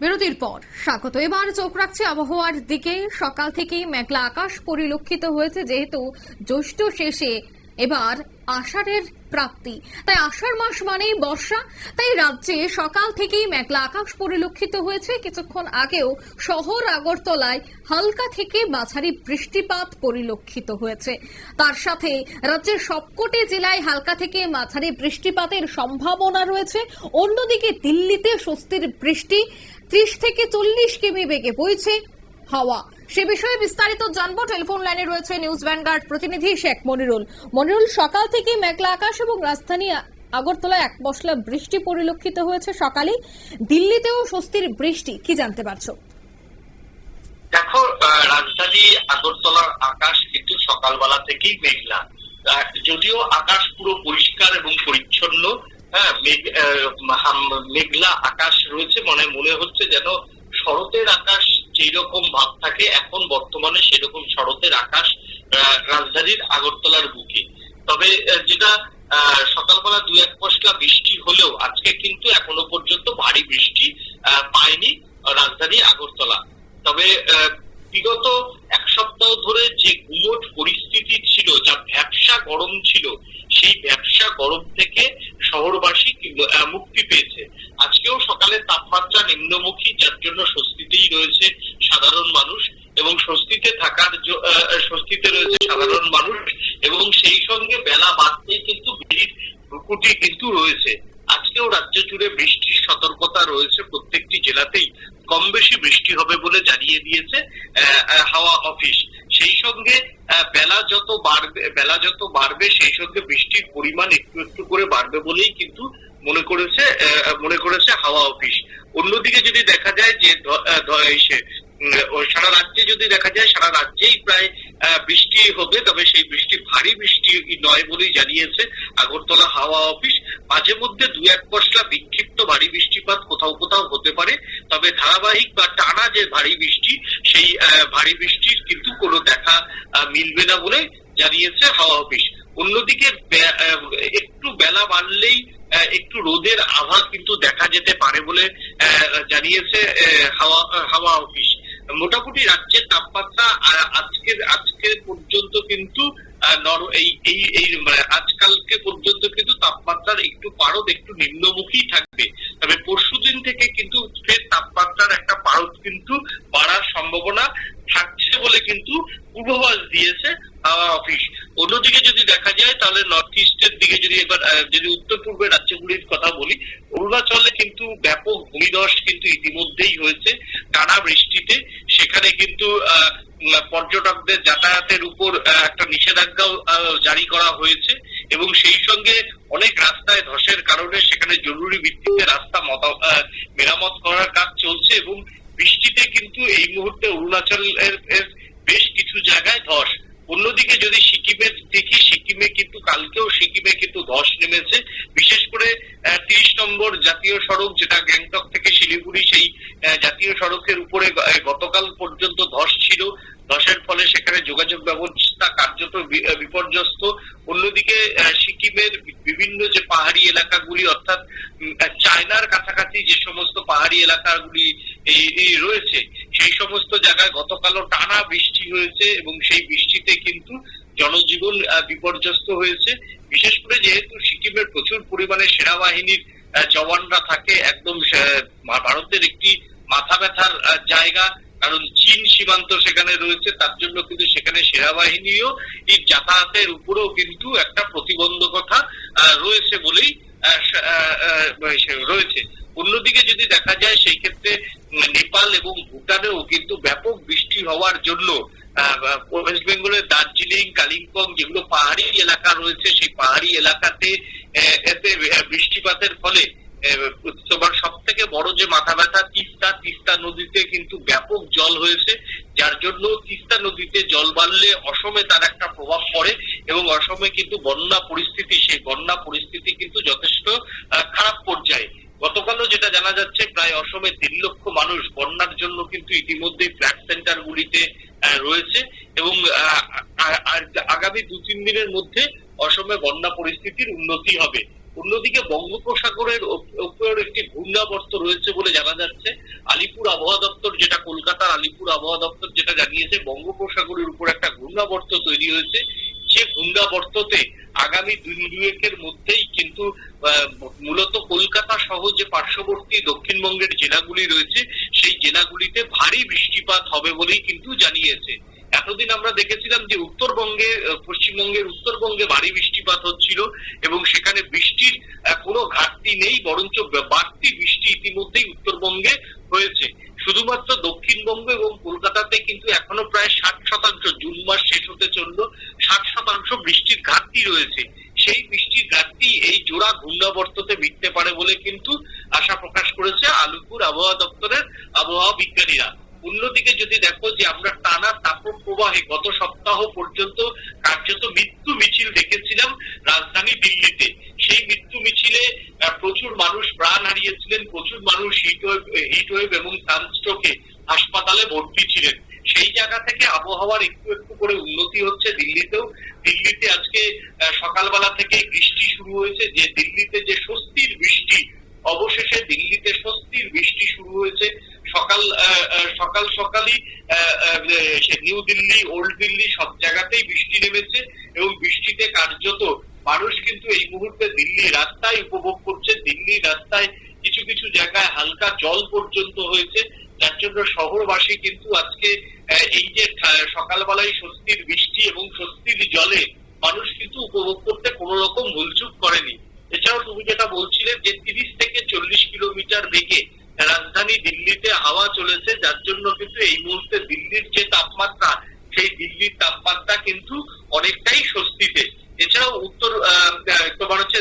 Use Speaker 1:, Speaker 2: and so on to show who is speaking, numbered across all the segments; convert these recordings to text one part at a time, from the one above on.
Speaker 1: বিরতির পর স্বাগত। এবার চোখ রাখছে আবহাওয়ার দিকে। সকাল থেকেই মেঘলা আকাশ পরিলক্ষিত হয়েছে যেহেতু জ্যৈষ্ঠ শেষে এবার আষাঢ়ের প্রাপ্তি। তাই আষাঢ় মাস মানেই বর্ষা। তাই রাজ্যে সকাল থেকেই মেঘলা আকাশ পরিলক্ষিত হয়েছে। কিছুক্ষণ আগেও শহর আগরতলায় হালকা থেকে মাঝারি বৃষ্টিপাত পরিলক্ষিত হয়েছে। তার সাথে রাজ্যের সবকটি জেলায় হালকা থেকে মাঝারি বৃষ্টিপাতের সম্ভাবনা রয়েছে। অন্যদিকে দিল্লিতে স্বস্তির বৃষ্টি। ত্রিশ থেকে চল্লিশ কিমি বেগে বইছে হাওয়া। সে বিষয়ে বিস্তারিত জানব। টেলিফোন লাইনে রয়েছে নিউজ ভ্যানগার্ড প্রতিনিধি শেখ মনিরুল। মনিরুল, সকাল থেকে মেঘলা আকাশ এবং রাজধানী আগরতলায় এক মশলা বৃষ্টি পরিলক্ষিত হয়েছে সকালেই দিল্লিতেও স্বস্তির বৃষ্টি, কি জানতে পারছ?
Speaker 2: দেখো রাজধানী আগরতলার আকাশ কিন্তু সকালবেলা থেকেই মেঘলা। যদিও আকাশ পুরো পরিষ্কার এবং পরিচ্ছন্ন হ্যাঁ মেঘ- মেঘলা আকাশ রয়েছে, মনে মনে হচ্ছে যেন শরতের আকাশ যেই রকম ভাব থাকে, এখন বর্তমানে সেরকম শরতের আকাশ রাজধানীর আগরতলার বুকে। তবে যেটা সকালবেলা দু এক পশলা বৃষ্টি হলেও আজকে কিন্তু এখনও পর্যন্ত ভারী বৃষ্টি পায়নি রাজধানী আগরতলা। তবে বিগত এক সপ্তাহ ধরে যে গুমট পরিস্থিতি ছিল, যা ব্যবসা গরম ছিল, সেই ব্যবসা গরম থেকে শহরবাসী মুক্তি পেয়েছে। আজকেও সকালে তাপমাত্রা নিম্নমুখী, যার জন্য স্বস্তিতেই রয়েছে সাধারণ মানুষ এবং স্বস্তিতে থাকার স্বস্তিতে রয়েছে সাধারণ মানুষ এবং সেই সঙ্গে বেলা বাড়তেই কিন্তু ভিড় ভ্রুকুটি কিন্তু রয়েছে। আজকেও রাজ্য জুড়ে বৃষ্টির সতর্কতা রয়েছে। প্রত্যেকটি জেলাতেই কম বেশি বৃষ্টি হবে বলে জানিয়ে দিয়েছে হাওয়া অফিস। সেই সঙ্গে বেলা যত বাড়বে, বেলা যত বাড়বে, সেই সঙ্গে বৃষ্টির পরিমাণ একটু একটু করে বাড়বে বলেই কিন্তু মনে করেছে মনে করেছে হাওয়া অফিস। অন্যদিকে যদি দেখা যায় যে সারা রাজ্যে যদি দেখা যায়, সারা রাজ্যেই প্রায় বৃষ্টি হবে, তবে সেই বৃষ্টি ভারী বৃষ্টি নয় বলেই জানিয়েছে আগরতলা হাওয়া অফিস। মাঝে মধ্যে দু এক পশলা বিক্ষিপ্ত ভারী বৃষ্টিপাত কোথাও কোথাও হতে পারে, তবে ধারাবাহিক বা টানা যে ভারী বৃষ্টি, সেই ভারী বৃষ্টির কিন্তু কোনো দেখা মিলবে না বলে জানিয়েছে হাওয়া অফিস। অন্যদিকে একটু বেলা বাড়লেই একটু রোদের আভা কিন্তু দেখা যেতে পারে বলে জানিয়েছে হাওয়া হাওয়া অফিস। মোটামুটি রাজ্যের তাপমাত্রা আজকের আজকে পর্যন্ত কিন্তু এই এই এই মানে আজকালকে পর্যন্ত কিন্তু তাপমাত্রার একটু পারদ, একটু নিম্নমুখী থাকবে। তবে পরশুদিন থেকে কিন্তু ফের তাপমাত্রার একটা পারদ কিন্তু বাড়ার সম্ভাবনা। থাকছে বলে কিন্তু পূর্বাভাস দিয়েছে হাওয়া অফিস অন্যদিকে যদি দেখা যায়, তাহলে নর্থ ইস্টের দিকে যদি এবার যদি উত্তর পূর্বের রাজ্যগুলির কথা বলি, অরুণাচলে কিন্তু ব্যাপক ভূমিধস কিন্তু ইতিমধ্যেই হয়েছে টানা বৃষ্টিতে। সেখানে কিন্তু পর্যটকদের যাতায়াতের উপর একটা নিষেধাজ্ঞাও জারি করা হয়েছে। এবং সেই সঙ্গে অনেক রাস্তায় ধসের কারণে সেখানে জরুরি ভিত্তিতে রাস্তা মতা- মেরামত করার কাজ চলছে এবং বৃষ্টিতে কিন্তু এই মুহূর্তে অরুণাচলের বেশ কিছু জায়গায় ধস। অন্যদিকে যদি সিকিমের দেখি, সিকিমে কিন্তু কালকেও সিকিমে কিন্তু ধস নেমেছে। বিশেষ করে তিরিশ নম্বর জাতীয় সড়ক, যেটা গ্যাংটক থেকে শিলিগুড়ি, সেই জাতীয় সড়কের উপরে গতকাল পর্যন্ত ধস ছিল। ধসের ফলে সেখানে যোগাযোগ ব্যবস্থা কার্যত বিপর্যস্ত। অন্যদিকে সিকিমের বিভিন্ন যে পাহাড়ি এলাকাগুলি, অর্থাৎ চায়নার কাছাকাছি যে সমস্ত পাহাড়ি এলাকাগুলি রয়েছে। সেই সমস্ত জায়গায় গতকালও টানা বৃষ্টি হয়েছে এবং সেই বৃষ্টিতে কিন্তু জনজীবন বিপর্যস্ত হয়েছে। বিশেষ করে যেহেতু সিকিমের প্রচুর পরিমাণে সেনাবাহিনীর জওয়ানরা থাকে, একদম ভারতের একটি মাথা ব্যথার জায়গা, কারণ চীন সীমান্ত সেখানে রয়েছে, তার জন্য কিন্তু সেখানে সেনাবাহিনীও এই যাতায়াতের উপরেও কিন্তু একটা প্রতিবন্ধকতা রয়েছে বলেই রয়েছে। অন্যদিকে যদি দেখা যায়, সেই ক্ষেত্রে নেপাল এবং ভুটানেও কিন্তু ব্যাপক বৃষ্টি হওয়ার জন্য ওয়েস্ট বেঙ্গলের দার্জিলিং, কালিম্পং যেগুলো পাহাড়ি এলাকা রয়েছে, সেই পাহাড়ি এলাকাতে এতে বৃষ্টিপাতের ফলে তোমার সব থেকে বড় যে মাথা ব্যথা, তিস্তা তিস্তা নদীতে কিন্তু ব্যাপক জল হয়েছে, যার জন্য তিস্তা নদীতে জল বাড়লে অসমে তার একটা প্রভাব পড়ে এবং অসমে কিন্তু বন্যা পরিস্থিতি, সেই বন্যা পরিস্থিতি কিন্তু যথেষ্ট খারাপ পর্যায়ে গতকালও যেটা জানা যাচ্ছে, প্রায় অসমে তিন লক্ষ মানুষ বন্যার জন্য কিন্তু ইতিমধ্যেই ফ্ল্যাট সেন্টার গুলিতে রয়েছে এবং আগামী দু তিন দিনের মধ্যে অসমে বন্যা পরিস্থিতির উন্নতি হবে। অন্যদিকে বঙ্গোপসাগরের উপর একটি ঘূর্ণাবর্ত রয়েছে বলে জানা যাচ্ছে। আলিপুর আবহাওয়া দপ্তর যেটা কলকাতার আলিপুর আবহাওয়া দপ্তর যেটা জানিয়েছে, বঙ্গোপসাগরের উপর একটা ঘূর্ণাবর্ত তৈরি হয়েছে। সে ঘূর্ণাবর্ততে আগামী দিন দুয়েকের মধ্যেই কিন্তু মূলত কলকাতা সহ যে পার্শ্ববর্তী দক্ষিণবঙ্গের জেলাগুলি রয়েছে, সেই জেলাগুলিতে ভারী বৃষ্টিপাত হবে বলেই কিন্তু জানিয়েছে। এতদিন আমরা দেখেছিলাম যে উত্তরবঙ্গে পশ্চিমবঙ্গের উত্তরবঙ্গে ভারী বৃষ্টিপাত হচ্ছিল এবং সেখানে বৃষ্টির কোনো ঘাটতি নেই, বরঞ্চ বাড়তি বৃষ্টি ইতিমধ্যেই উত্তরবঙ্গে হয়েছে। শুধুমাত্র দক্ষিণবঙ্গ এবং কলকাতাতে কিন্তু এখনও প্রায় ষাট শতাংশ জুন মাস শেষ হতে চলল ষাট শতাংশ বৃষ্টির ঘাটতি রয়েছে। সেই বৃষ্টির ঘাটতি, এই জোড়া ঘূর্ণাবর্ততে মিটতে পারে বলে কিন্তু আশা প্রকাশ করেছে আলিপুর আবহাওয়া দপ্তরের আবহাওয়া বিজ্ঞানীরা। অন্যদিকে যদি দেখো যে আমরা টানা তাপক প্রবাহে গত সপ্তাহ পর্যন্ত কার্যত মৃত্যু মিছিল দেখেছিলাম রাজধানী দিল্লিতে। সেই মৃত্যু মিছিলে প্রচুর মানুষ প্রাণ হারিয়েছিলেন, প্রচুর মানুষ হিটওয়েভ হিটওয়েভ এবং সানস্ট্রোকে হাসপাতালে ভর্তি ছিলেন। সেই জায়গা থেকে আবহাওয়ার একটু একটু করে উন্নতি হচ্ছে দিল্লিতেও। দিল্লিতে আজকে সকালবেলা থেকে বৃষ্টি শুরু হয়েছে। যে দিল্লিতে যে স্বস্তির বৃষ্টি, অবশেষে দিল্লিতে স্বস্তির বৃষ্টি শুরু হয়েছে। সকাল সকাল সকালই নিউ দিল্লি, ওল্ড দিল্লি সব জায়গাতেই বৃষ্টি নেমেছে এবং বৃষ্টিতে কার্যত মানুষ কিন্তু এই মুহূর্তে দিল্লি রাস্তায় উপভোগ করছে। দিল্লি রাস্তায় কিছু কিছু জায়গায় হালকা জল পর্যন্ত হয়েছে। যার জন্য শহরবাসী কিন্তু আজকে এই যে সকালবেলায় স্বস্তির বৃষ্টি এবং স্বস্তির জলে মানুষ কিন্তু উপভোগ করতে কোনো রকম ভুলচুক করেনি। এছাড়াও তুমি যেটা বলছিলে যে, তিরিশ থেকে চল্লিশ কিলোমিটার বেগে রাজধানী দিল্লিতে হাওয়া চলেছে, যার জন্য কিন্তু এই মুহূর্তে দিল্লির যে তাপমাত্রা, সেই দিল্লির তাপমাত্রা কিন্তু অনেকটাই স্বস্তিতে। এছাড়াও উত্তর তোমার হচ্ছে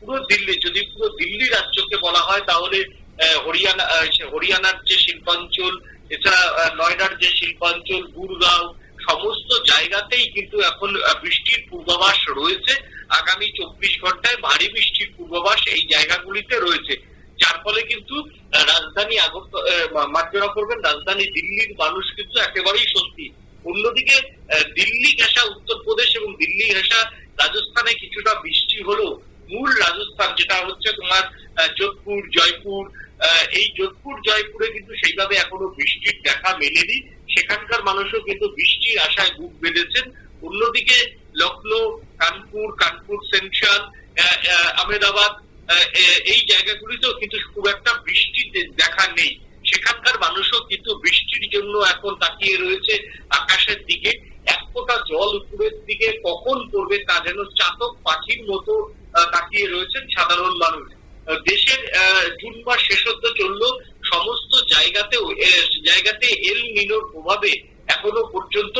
Speaker 2: পুরো দিল্লি, যদি পুরো দিল্লি রাজ্যকে বলা হয়, তাহলে হরিয়ানা হরিয়ানার যে শিল্পাঞ্চল এছাড়া নয়ডার যে শিল্পাঞ্চল, গুরগাঁও, সমস্ত জায়গাতেই কিন্তু এখন বৃষ্টির পূর্বাভাস রয়েছে। আগামী চব্বিশ ঘন্টায় ভারী বৃষ্টির পূর্বাভাস এই জায়গাগুলিতে রয়েছে। যার ফলে কিন্তু রাজধানী মার্জনা করবেন, রাজধানী দিল্লির মানুষ কিন্তু একেবারেই সত্যি অন্যদিকে দিল্লি ঘেঁষা উত্তরপ্রদেশ এবং দিল্লি ঘেঁষা রাজস্থানে কিছুটা বৃষ্টি হলেও মূল রাজস্থান, যেটা হচ্ছে তোমার যোধপুর, জয়পুর এই যোধপুর, জয়পুরে কিন্তু সেইভাবে এখনও মেলেনি সেখানকার মানুষও কিন্তু বৃষ্টির আশায় বুক বেঁধেছেন। অন্যদিকে লখনৌ কানপুর কানপুর সেন্ট্রাল আহ, আহ, আহমেদাবাদ এই জায়গাগুলিতেও কিন্তু খুব একটা বৃষ্টি দেখা নেই। সেখানকার মানুষও কিন্তু বৃষ্টির জন্য এখন তাকিয়ে রয়েছে আকাশের দিকে। এক ফোঁটা জল উপরের দিকে কখন পড়বে তা যেন চাতক পাখির মতো তাকিয়ে রয়েছেন সাধারণ মানুষ। দেশের জুন মাস শেষ হতে চলল। সমস্ত জায়গাতেও জায়গাতে এল নিনোর প্রভাবে এখনও পর্যন্ত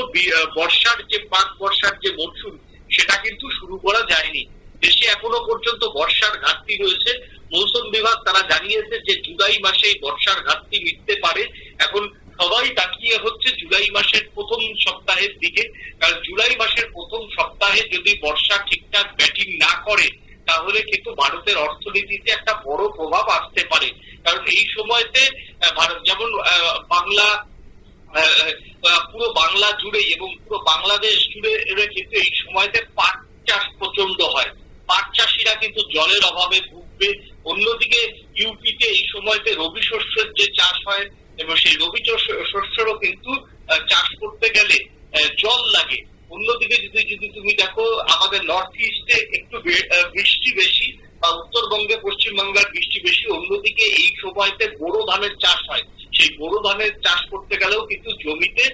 Speaker 2: বর্ষার যে পাক বর্ষার যে মরশুম, সেটা কিন্তু শুরু করা যায়নি। দেশে এখনও পর্যন্ত বর্ষার ঘাটতি রয়েছে। মৌসুম বিভাগ তারা জানিয়েছে যে জুলাই মাসে বর্ষার ঘাটতি মিটতে পারে। এখন সবাই তাকিয়ে হচ্ছে জুলাই মাসের প্রথম সপ্তাহের দিকে। কারণ জুলাই মাসের প্রথম সপ্তাহে যদি বর্ষা ঠিকঠাক ব্যাটিং না করে, তাহলে কিন্তু ভারতের অর্থনীতিতে একটা বড় প্রভাব আসতে পারে। কারণ এই সময়তে ভারত, যেমন বাংলা পুরো বাংলা জুড়ে এবং পুরো বাংলাদেশ জুড়ে কিন্তু এই সময়তে পাট চাষ প্রচণ্ড হয়। পাট চাষিরা কিন্তু জলের অভাবে ভুগবে। অন্যদিকে ইউপিতে এই সময়তে রবি শস্যের যে চাষ হয় এবং সেই রবি শস্যেরও কিন্তু চাষ করতে গেলে জল লাগে। অন্যদিকে যদি যদি তুমি দেখো, আমাদের নর্থ ইস্টে একটু বৃষ্টি বেশি। উত্তরবঙ্গে পশ্চিমবঙ্গের বৃষ্টি বেশি, অন্যদিকে এই সময়তে বোরো ধানের চাষ হয়। সেই বোরো ধানের চাষ করতে গেলেও কিন্তু জমিতে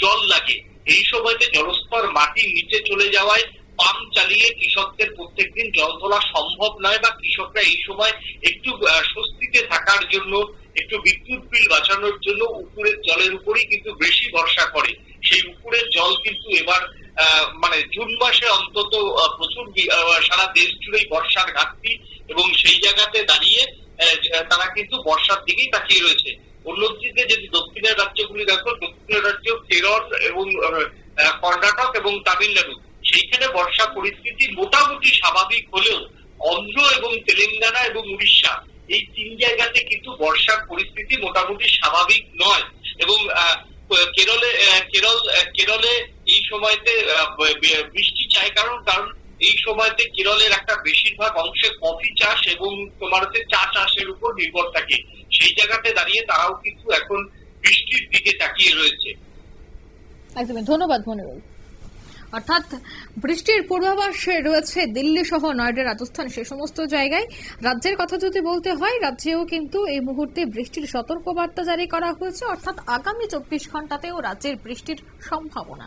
Speaker 2: জল লাগে। এই সময়তে জলস্তর মাটির নিচে চলে যাওয়ায় পাম্প চালিয়ে কৃষকদের প্রত্যেকদিন জল তোলা সম্ভব নয় বা কৃষকরা এই সময় একটু স্বস্তিতে থাকার জন্য, একটু বিদ্যুৎ বিল বাঁচানোর জন্য উপরের জলের উপরেই কিন্তু বেশি ভরসা করে। সেই উপরের জল কিন্তু এবার মানে জুন মাসে অন্তত প্রচুর সারা দেশ জুড়েই বর্ষার ঘাটতি এবং সেই জায়গাতে দাঁড়িয়ে তারা কিন্তু বর্ষার দিকেই তাকিয়ে রয়েছে। অন্যদিকে যদি দক্ষিণের রাজ্যগুলি দেখো, দক্ষিণের রাজ্য কেরল এবং কর্ণাটক এবং তামিলনাড়ু, সেইখানে বর্ষা পরিস্থিতি মোটামুটি স্বাভাবিক হলেও অন্ধ্র এবং তেলেঙ্গানা এবং উড়িষ্যা, এই তিন জায়গাতে কিন্তু বর্ষার পরিস্থিতি মোটামুটি স্বাভাবিক নয়। এবং কেরলে কেরল কেরলে এই সময়তে বৃষ্টি চাই কারণ কারণ এই সময়তে কেরলের একটা বেশিরভাগ অংশে কফি চাষ এবং তোমার হচ্ছে চা চাষের উপর নির্ভর থাকে। সেই জায়গাতে দাঁড়িয়ে তারাও কিন্তু এখন বৃষ্টির দিকে তাকিয়ে রয়েছে।
Speaker 1: একদমই ধন্যবাদ মনিরুল। অর্থাৎ বৃষ্টির পূর্বাভাস রয়েছে দিল্লি সহ নয়ডা রাজস্থান, সে সমস্ত জায়গায়। রাজ্যের কথা যদি বলতে হয়, রাজ্যেও কিন্তু এই মুহূর্তে বৃষ্টির সতর্কবার্তা জারি করা হয়েছে। অর্থাৎ আগামী চব্বিশ ঘন্টাতেও রাজ্যের বৃষ্টির সম্ভাবনা